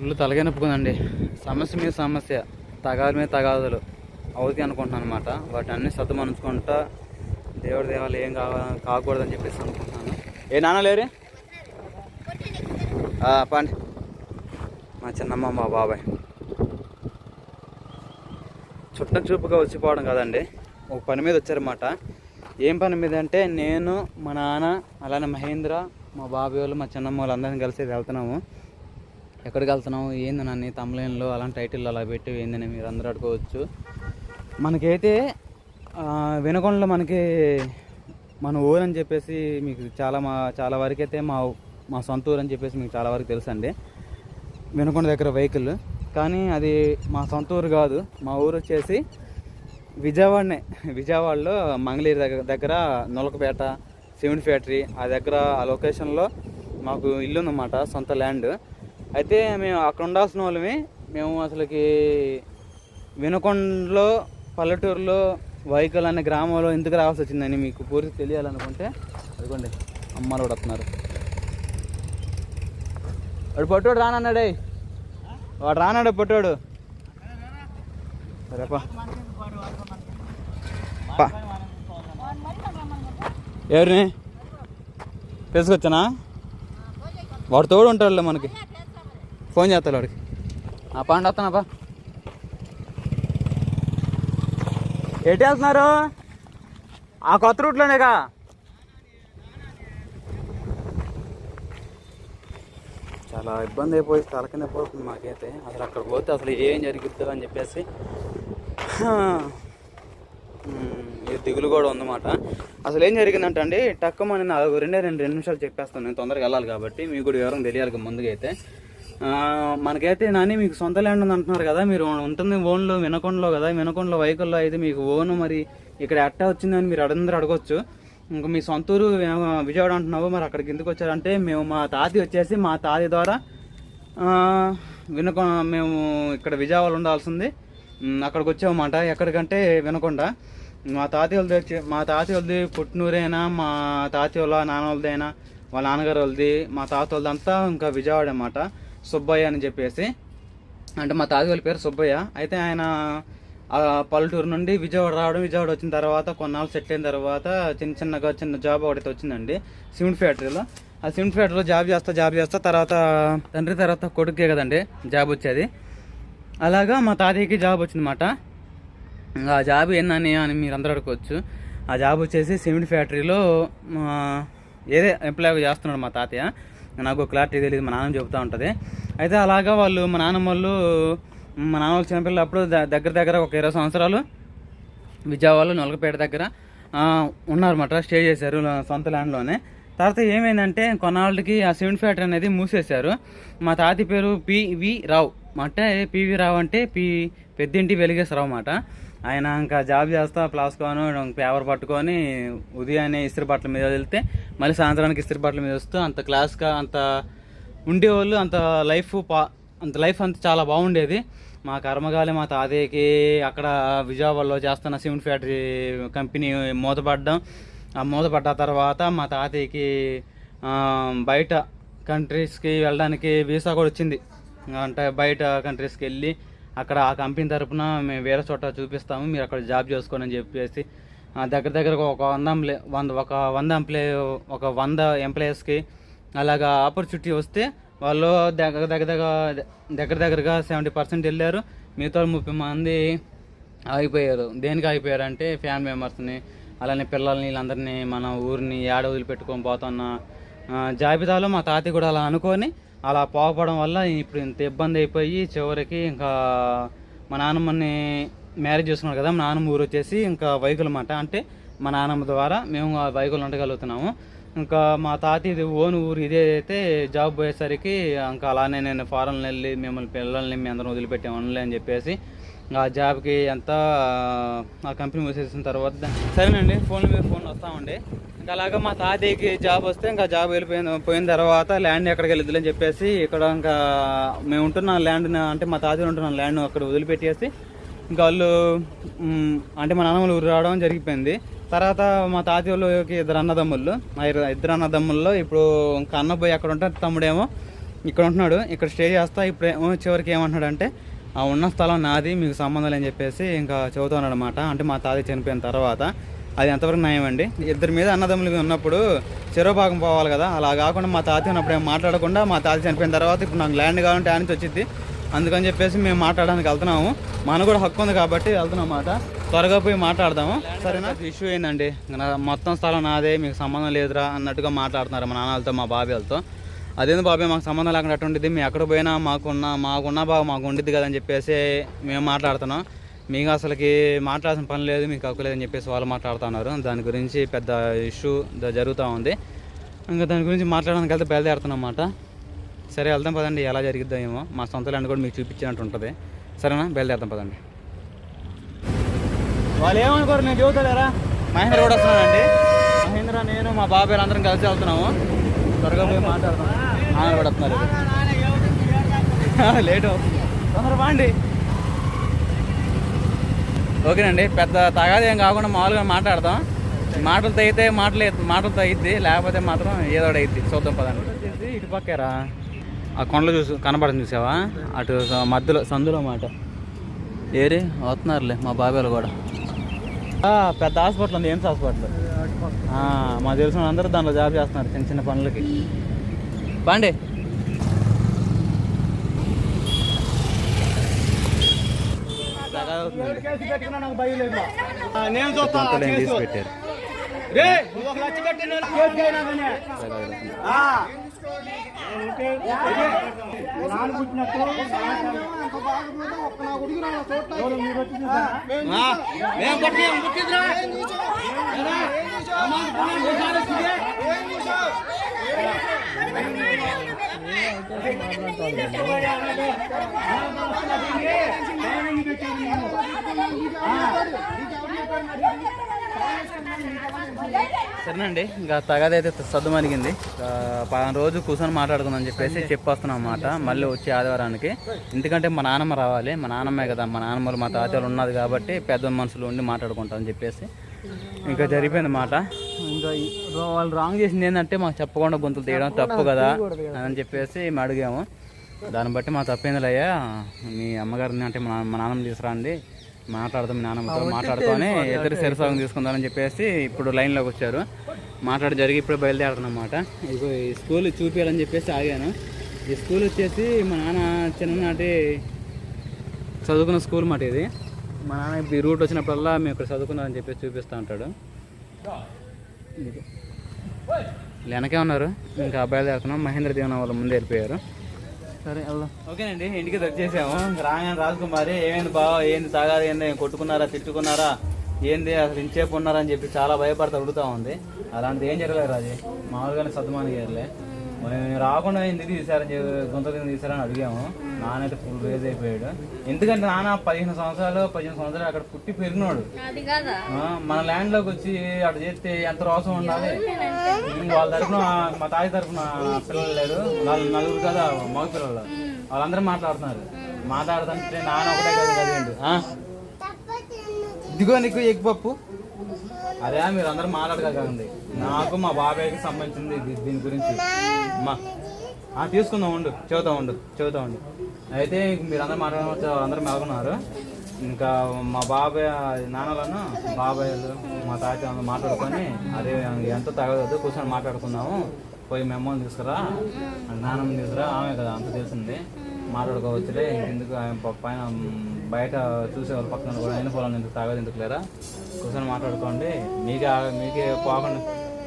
Full తలగా నొప్పుకుందండి సమస్య మీద సమస్య తగాదు మీద తగాదులు. అవుతాయి అనుకుంటున్నాను అనమాట వాటి అన్ని సత్తు దేవుడి దేవాలు ఏం కావా కాకూడదని చెప్పేసి అనుకుంటున్నాను. ఏ నాన్న లేరే? పండి. మా చిన్నమ్మ మా బాబాయ్. చుట్టం చూపుగా వచ్చిపోవడం కదండి. ఒక పని మీద వచ్చారన్నమాట. ఏం పని మీద అంటే నేను మా నాన్న అలానే మహేంద్ర మా బాబాయ్ వాళ్ళు మా చిన్నమ్మ వాళ్ళు అందరం కలిసి వెళ్తున్నాము. ఎక్కడికి వెళ్తున్నావు? ఏంది నన్ను తమ్లైన్లో అలాంటి టైటిల్ అలా పెట్టి ఏందని మీరు అందరూ అడుకోవచ్చు. మనకైతే వినకొండలో మనకి మన ఊరు అని చెప్పేసి మీకు చాలా మా చాలా వరకు అయితే మా మా సొంత ఊరు అని చెప్పేసి మీకు చాలా వరకు తెలుసండి. వినకొండ దగ్గర వెహికల్. కానీ అది మా సొంత ఊరు కాదు. మా ఊరు వచ్చేసి విజయవాడనే. విజయవాడలో మంగళగిరి దగ్గర దగ్గర నొలకపేట సిమెంట్ ఫ్యాక్టరీ ఆ దగ్గర ఆ లొకేషన్లో మాకు ఇల్లు ఉందన్నమాట సొంత ల్యాండ్ అయితే మేము అక్కడ ఉండాల్సిన వాళ్ళమే. మేము అసలుకి వినకొండలో పల్లెటూరులో వైకల్ అనే గ్రామంలో ఎందుకు రావాల్సి వచ్చిందని మీకు పూర్తి తెలియాలనుకుంటే అదిగోండి అమ్మాలు కూడా వస్తున్నారు. వాడు పొట్టోడు రానన్నాడే వాడు రానాడు పొట్టోడు సరేపా. ఎవరిని? తీసుకొచ్చానా? వాడు తోడు ఉంటాడులే మనకి. ఫోన్ చేస్తాడు వాడికి. ఆ పండు వస్తానప్పా ఎటు వెళ్తున్నారు? ఆ కొత్త రూట్లోనేగా? చాలా ఇబ్బంది అయిపోయి తలకింద పోతుంది మాకైతే. అసలు అక్కడ పోతే అసలు ఏం జరుగుతుందో అని చెప్పేసి. దిగులు కూడా ఉందన్నమాట. అసలు ఏం జరిగిందంటే అండి టక్కమని నాకు రెండే రెండు రెండు నిమిషాలు చెప్పేస్తాను. నేను తొందరగా వెళ్ళాలి కాబట్టి మీకు కూడా వివరం తెలియాలి ముందుగా అయితే. మనకైతే నాని మీకు సొంత ల్యాండ్ ఉంది అంటున్నారు కదా మీరు ఉంటుంది ఓన్లో వినకొండలో కదా వినకొండలో వైకల్లో అయితే మీకు ఓన్ మరి ఇక్కడ ఎట్టా వచ్చిందని మీరు అడందరూ అడగొచ్చు. ఇంకా మీ సొంత ఊరు విజయవాడ అంటున్నావు మరి అక్కడికి ఎందుకు వచ్చారంటే మేము మా తాతి వచ్చేసి మా తాతి ద్వారా వినకొండ మేము ఇక్కడ విజయవాడ ఉండాల్సింది. అక్కడికి వచ్చామన్నమాట. ఎక్కడికంటే వినకొండ. మా తాతయ్య వాళ్ళది వచ్చి- మా తాతయ్య వాళ్ళది పుట్టినూరైనా మా తాతయ్య వాళ్ళ నాన్న వాళ్ళదైనా వాళ్ళ నాన్నగారు వాళ్ళది మా తాత వాళ్ళదంతా ఇంకా విజయవాడ అన్నమాట. సుబ్బయ్య అని చెప్పేసి. అంటే మా తాతయ్య వాళ్ళ పేరు సుబ్బయ్య. అయితే ఆయన పల్లెటూరు నుండి విజయవాడ రావడం విజయవాడ వచ్చిన తర్వాత కొన్నాళ్ళు సెటిల్ అయిన తర్వాత చిన్న చిన్నగా చిన్న జాబ్ ఒకటి వచ్చిందండి. సిమెంట్ ఫ్యాక్టరీలో. ఆ సిమెంట్ ఫ్యాక్టరీలో జాబ్ చేస్తా జాబ్ చేస్తా తర్వాత తండ్రి తర్వాత కొడుకే కదండి జాబ్ వచ్చేది. అలాగా మా తాతయ్యకి జాబ్ వచ్చిందన్నమాట. ఇంకా ఆ జాబ్ ఏందని అని మీరు అందరూ అడుకోవచ్చు ఆ జాబ్ వచ్చేసి సిమెంట్ ఫ్యాక్టరీలో మా ఏదే ఎంప్లాయ్ చేస్తున్నాడు మా తాతయ్య. నాకు క్లారిటీ తెలియదు మా నాన్న చెబుతూ ఉంటుంది. అయితే అలాగా వాళ్ళు మా నాన్నమ్మ వాళ్ళు మా నాన్న వాళ్ళ చిన్నపిల్లలు అప్పుడు దగ్గర దగ్గర ఒక ఇరవై సంవత్సరాలు విజయవాడలో నొలకపేట దగ్గర ఉన్నారన్నమాట స్టే చేశారు సొంత ల్యాండ్లోనే. తర్వాత ఏమైందంటే కొన్నాళ్ళకి ఆ సిమెంట్ ఫ్యాక్టరీ అనేది మూసేశారు. మా తాతి పేరు పివి రావు. అంటే పివి రావు అంటే పి పెద్దింటి వెలిగేశ్వరరావు అన్నమాట. ఆయన ఇంకా జాబ్ చేస్తా ప్లాస్కోను పేపర్ పట్టుకొని ఉదయాన్నే ఇస్త్రీ బట్టల మీద వెళ్తే మళ్ళీ సాయంత్రానికి ఇస్త్రీ బట్టల మీద వస్తూ అంత క్లాస్గా అంత ఉండేవాళ్ళు అంత లైఫ్ పా అంత లైఫ్ అంత చాలా బాగుండేది. మా కర్మగాలి మా తాతయ్యకి అక్కడ విజయవాడలో చేస్తున్న సిమెంట్ ఫ్యాక్టరీ కంపెనీ మూతపడ్డం. ఆ మూతపడ్డ తర్వాత మా తాతయ్యకి బయట కంట్రీస్కి వెళ్ళడానికి వీసా కూడా వచ్చింది. అంటే బయట కంట్రీస్కి వెళ్ళి అక్కడ ఆ కంపెనీ తరపున మేము వేరే చోట చూపిస్తాము మీరు అక్కడ జాబ్ చేసుకోండి అని చెప్పేసి. దగ్గర దగ్గర ఒక వంద ఎంప్లే వంద ఒక వంద ఎంప్లాయ్ ఒక వంద ఎంప్లాయీస్కి అలాగా ఆపర్చునిటీ వస్తే వాళ్ళు దగ్గర దగ్గర దగ్గర దగ్గర దగ్గరగా సెవెంటీ పర్సెంట్ వెళ్ళారు. మిగతా ముప్పై మంది ఆగిపోయారు. దేనికి ఆగిపోయారు అంటే ఫ్యామిలీ మెంబర్స్ని అలానే పిల్లల్ని వీళ్ళందరినీ మన ఊరిని ఏడ వదిలిపెట్టుకొని పోతున్న జాబితాలో మా తాతయ్య కూడా అలా అనుకొని అలా పోకపోవడం వల్ల ఇప్పుడు ఇంత ఇబ్బంది అయిపోయి చివరికి ఇంకా మా నాన్నమ్మని మ్యారేజ్ చేసుకున్నాడు కదా మా నాన్నమ్మ ఊరు వచ్చేసి ఇంకా వైకులు అన్నమాట అంటే మా నాన్నమ్మ ద్వారా మేము ఆ వైకులు ఉండగలుగుతున్నాము. ఇంకా మా తాతయ్యది ఓన్ ఊరు ఇదే అయితే జాబ్ పోయేసరికి ఇంకా అలానే నేను ఫారెన్ వెళ్ళి మిమ్మల్ని పిల్లల్ని మీ అందరం వదిలిపెట్టే ఉండలే అని చెప్పేసి ఆ జాబ్కి ఎంత ఆ కంపెనీ మూసేసిన తర్వాత సరేనండి ఫోన్ మీద ఫోన్ వస్తామండి. ఇంకా అలాగా మా తాతయ్యకి జాబ్ వస్తే ఇంకా జాబ్ వెళ్ళిపోయిన పోయిన తర్వాత ల్యాండ్ ఎక్కడికి వెళ్ళిద్దులని చెప్పేసి ఇక్కడ ఇంకా మేము ఉంటున్న ల్యాండ్ అంటే మా తాతయ్య ఉంటున్న ల్యాండ్ అక్కడ వదిలిపెట్టేసి ఇంకా వాళ్ళు అంటే మా నాన్నమ్మలు ఊరు రావడం జరిగిపోయింది. తర్వాత మా తాతయ్య వాళ్ళకి ఇద్దరు అన్నదమ్ముళ్ళు. ఇద్దరు అన్నదమ్ముల్లో ఇప్పుడు ఇంకా అన్నపోయి అక్కడ ఉంటాడు తమ్ముడేమో ఇక్కడ ఉంటున్నాడు. ఇక్కడ స్టే చేస్తా ఇప్పుడేమో చివరికి ఏమంటున్నాడు అంటే ఉన్న స్థలం నాది మీకు సంబంధం లేని చెప్పేసి ఇంకా చెబుతున్నాడు అంటే మా తాత చనిపోయిన తర్వాత అది ఎంతవరకు న్యాయం అండి? ఇద్దరి మీద అన్నదమ్ములు ఉన్నప్పుడు చెరో భాగం పోవాలి కదా. అలా కాకుండా మా తాత ఉన్నప్పుడు ఏం మాట్లాడకుండా మా తాత చనిపోయిన తర్వాత ఇప్పుడు నాకు ల్యాండ్ కావాలంటే ఆయన నుంచి వచ్చింది అందుకని చెప్పేసి మేము మాట్లాడడానికి వెళ్తున్నాము. మన కూడా హక్కు ఉంది కాబట్టి వెళ్తున్నాం మాట త్వరగా పోయి మాట్లాడదాము. సరేనా? ఇష్యూ ఏంటండి నా మొత్తం స్థలం నాదే మీకు సంబంధం లేదురా అన్నట్టుగా మాట్లాడుతున్నారు మా నాన్నలతో మా బాబాయ్లతో. అదేంది బాబాయ్ మాకు సంబంధం లేకుండా అటువంటిది మేము ఎక్కడ పోయినా మాకున్న మాకున్న బాగా మాకు ఉండిద్ది కదని చెప్పేసి మేము మాట్లాడుతున్నాం. మీకు అసలుకి మాట్లాడాల్సిన పని లేదు మీకు హక్కు లేదని చెప్పేసి వాళ్ళు మాట్లాడుతున్నారు దాని గురించి పెద్ద ఇష్యూ జరుగుతూ ఉంది. ఇంకా దాని గురించి మాట్లాడడానికి వెళ్తే బయలుదేరుతున్నాం అన్నమాట. సరే వెళ్దాం పదండి. ఎలా జరిగిద్దో ఏమో. మా సొంత ల్యాండ్ కూడా మీకు చూపించినట్టు ఉంటుంది. సరేనా? బయలుదేరుతాం పదండి. వాళ్ళు ఏమనుకోరు? నేను చెబుతాలేరా మహేంద్ర కూడా వస్తున్నానండి మహేంద్ర నేను మా బాబాయ్ అందరం కలిసి వెళ్తున్నాము. త్వరగా పోయి ఆయన పడుతున్నారు వస్తున్నారు లేట్. తొందర బాండి ఓకేనండి పెద్ద తగాది ఏం కాకుండా మామూలుగా మాట్లాడదాం మాటలతో అయితే మాటలు మాటలతో తగ్గిద్ది లేకపోతే మాత్రం ఏదో ఒకటి అయిద్ది. చూద్దాం పదండి. వచ్చేసి ఇటు పక్కేరా? ఆ కొండలు చూసు కనబడని చూసావా? అటు మధ్యలో సందులో మాట. ఏరి వస్తున్నారులే మా బాబాయ్లు కూడా. పెద్ద హాస్పిటల్ ఉంది ఎయిమ్స్ హాస్పిటల్. మా తెలిసిన అందరూ దాంట్లో జాబ్ చేస్తున్నారు చిన్న చిన్న పనులకి. బాండి. నేను చూస్తాను రే ఒక లక్ష కట్టి నేను కేసు చేయనా నాన్న ఆ, మేము సరేనండి ఇంకా తగదైతే అయితే సద్దు మరిగింది. పలానా రోజు కూర్చొని మాట్లాడుకుందని చెప్పేసి చెప్పొస్తున్నాం అన్నమాట. మళ్ళీ వచ్చే ఆదివారానికి. ఎందుకంటే మా నాన్నమ్మ రావాలి. మా నాన్నమ్మే కదా. మా నాన్నమ్మలు మా తాతలు ఉన్నది కాబట్టి పెద్ద మనుషులు ఉండి మాట్లాడుకుంటామని చెప్పేసి. ఇంకా జరిగిపోయింది మాట. ఇంకా వాళ్ళు రాంగ్ చేసింది ఏంటంటే మాకు చెప్పకుండా గొంతులు తీయడం తప్పు కదా అని చెప్పేసి మేము అడిగాము. దాన్ని బట్టి మా తప్పేందులయ్యా? మీ అమ్మగారిని అంటే మా మా నాన్నమ్మ తీసుకురండి. మాట్లాడదాం మీ నాన్నమ్మతో మాట్లాడుకొని ఇద్దరు శరసాగం తీసుకుందామని చెప్పేసి ఇప్పుడు లైన్లోకి వచ్చారు. మాట్లాడి జరిగి ఇప్పుడు బయలుదేరుతున్నమాట ఇగో ఈ స్కూల్ చూపించాలని చెప్పేసి ఆగాను. ఈ స్కూల్ వచ్చేసి మా నాన్న చిన్ననాటి చదువుకున్న స్కూల్ మాట ఇది. మా నాన్న ఇప్పుడు ఈ రూట్ వచ్చినప్పుడల్లా మేము ఇక్కడ చదువుకున్నారని చెప్పేసి చూపిస్తూ ఉంటాడు. వెనకే ఉన్నారు. ఇంకా అబ్బాయిలు వెళ్తున్నాం మహేంద్ర దీవెన వాళ్ళు ముందు వెళ్ళిపోయారు. సరే వెళ్దాం. ఓకేనండి ఇంటికి వచ్చేసాము. రాగానే రాజకుమారి ఏమైంది బావా? ఏంది తాగాలి ఏంది? కొట్టుకున్నారా? తిట్టుకున్నారా? ఏంది? అసలు ఇంచేపు ఉన్నారా? అని చెప్పి చాలా భయపడతా అడుగుతా ఉంది. అలాంటిది ఏం జరగలేదు రాజే. మామూలుగానే సద్దుమాని గారులే మేము రాకుండా ఎందుకు తీసారని చెప్పి గుంత కింద తీసారని అడిగాము. నాన్నైతే ఫుల్ రేజ్ అయిపోయాడు. ఎందుకంటే నాన్న పదిహేను సంవత్సరాలు పదిహేను సంవత్సరాలు అక్కడ పుట్టి పెరిగినాడు. మన ల్యాండ్లోకి వచ్చి అటు చేస్తే ఎంత రోసం ఉండాలి? వాళ్ళ తరఫున మా తాయి తరఫున పిల్లలు లేరు. నలుగురు నలుగురు కదా మగ పిల్లలు. వాళ్ళందరూ మాట్లాడుతున్నారు. మాట్లాడుతుంటే నాన్న ఒకటే కదా చదివిండు? ఇదిగో నీకు ఎగ్ పప్పు. అదే మీరు అందరూ మాట్లాడగలగండి నాకు మా బాబాయ్కి సంబంధించింది దీని గురించి. మా తీసుకుందాం ఉండు. చెబుతా ఉండు. చెబుతా ఉండు. అయితే మీరు అందరూ మాట్లాడవచ్చు అందరూ మెలకున్నారు. ఇంకా మా బాబాయ్ నాన్నలను బాబాయ్లు మా తాత మాట్లాడుకొని అదే ఎంత తగదు కూర్చొని మాట్లాడుకుందాము. పోయి మెమ్మల్ని తీసుకురా. నాన్నమ్మ తీసుకురా. ఆమె కదా అంత తెలిసింది. మాట్లాడుకోవచ్చులే ఎందుకు ఆయన పైన బయట చూసేవాళ్ళు పక్కన కూడా అయిన పొలం ఎందుకు తాగదు ఎందుకు లేరా? కూర్చొని మాట్లాడుకోండి. మీకే మీకే పోకుండా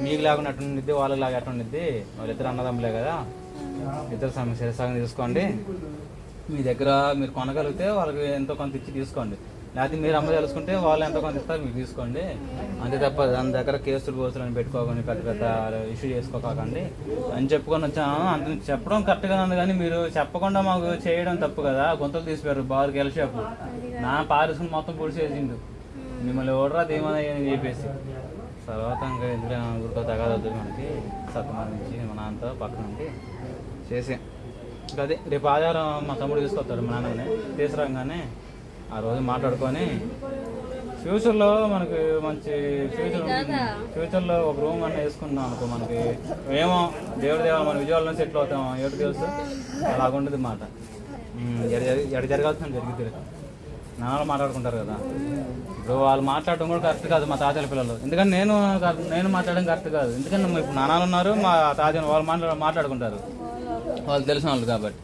మీకు లేకుండా అట్టుండిద్ది వాళ్ళకి లాగా అట్టుండిద్ది. వాళ్ళిద్దరు అన్నదమ్ములే కదా. ఇద్దరు సమస్య సగం తీసుకోండి. మీ దగ్గర మీరు కొనగలిగితే వాళ్ళకి ఎంతో కొంత ఇచ్చి తీసుకోండి. లేకపోతే మీరు అమ్మ తెలుసుకుంటే వాళ్ళు ఎంతో కొంత ఇస్తారు మీరు తీసుకోండి. అంతే తప్ప దాని దగ్గర కేసులు పోసులు అని పెట్టుకోకండి పెద్ద పెద్ద ఇష్యూ చేసుకోకండి అని చెప్పుకొని వచ్చాను అంత చెప్పడం కరెక్ట్గా ఉంది కానీ మీరు చెప్పకుండా మాకు చేయడం తప్పు కదా. గొంతులు తీసిపోయారు బాగా గెలిచేపు నా పారిసుకుని మొత్తం పొడిచేసిండు మిమ్మల్ని ఓడరా తీయమని అని చెప్పేసి. తర్వాత ఇంకా ఎందుకు ఊరితో తగాదొద్దు మనకి. సత్తం నుంచి మా నాన్నతో పక్కన ఉండి చేసి. ఇంకా అదే రేపు ఆధారం మా తమ్ముడు తీసుకొస్తాడు మా నాన్నని. తీసుకురాగానే ఆ రోజు మాట్లాడుకొని ఫ్యూచర్లో మనకి మంచి ఫ్యూచర్ ఫ్యూచర్లో ఒక రూమ్ అన్న వేసుకున్నాం అనుకో మనకి. ఏమో దేవుడి దేవాలి మన విజయవాడలో సెటిల్ అవుతాం ఎవరికి తెలుసు? అలాగుండదు మాట. ఎడ జరి- ఎడ జరగాల్సిన జరిగింది నాన్నలు మాట్లాడుకుంటారు కదా. ఇప్పుడు వాళ్ళు మాట్లాడడం కూడా కరెక్ట్ కాదు మా తాతల పిల్లలు. ఎందుకంటే నేను నేను మాట్లాడడం కరెక్ట్ కాదు. ఎందుకంటే మా ఇప్పుడు నాన్నలు ఉన్నారు మా తాతలు వాళ్ళు మాట్లా మాట్లాడుకుంటారు. వాళ్ళు తెలిసిన వాళ్ళు కాబట్టి.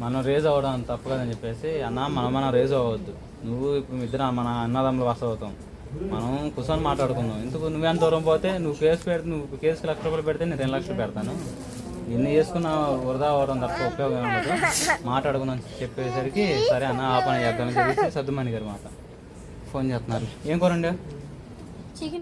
మనం రేజ్ అవ్వడం తప్పు కదని చెప్పేసి అన్న మనం మనం రేజ్ అవ్వద్దు నువ్వు ఇప్పుడు ఇద్దరు మన అన్నదమ్ములు వస అవుతాం. మనం కూర్చొని మాట్లాడుకుందాం. ఎందుకు నువ్వేంత దూరం పోతే నువ్వు కేసు పెడితే నువ్వు కేసుకి లక్ష రూపాయలు పెడితే నేను రెండు లక్షలు పెడతాను. ఎన్ని చేసుకున్నా వృధా అవ్వడం తప్ప ఉపయోగం ఉండదు. మాట్లాడుకుందాం చెప్పేసరికి సరే అన్న ఆ పని చేద్దామని చెప్పేసి సర్దుమణి గారు మాట. ఫోన్ చేస్తున్నారు. ఏం కూరండి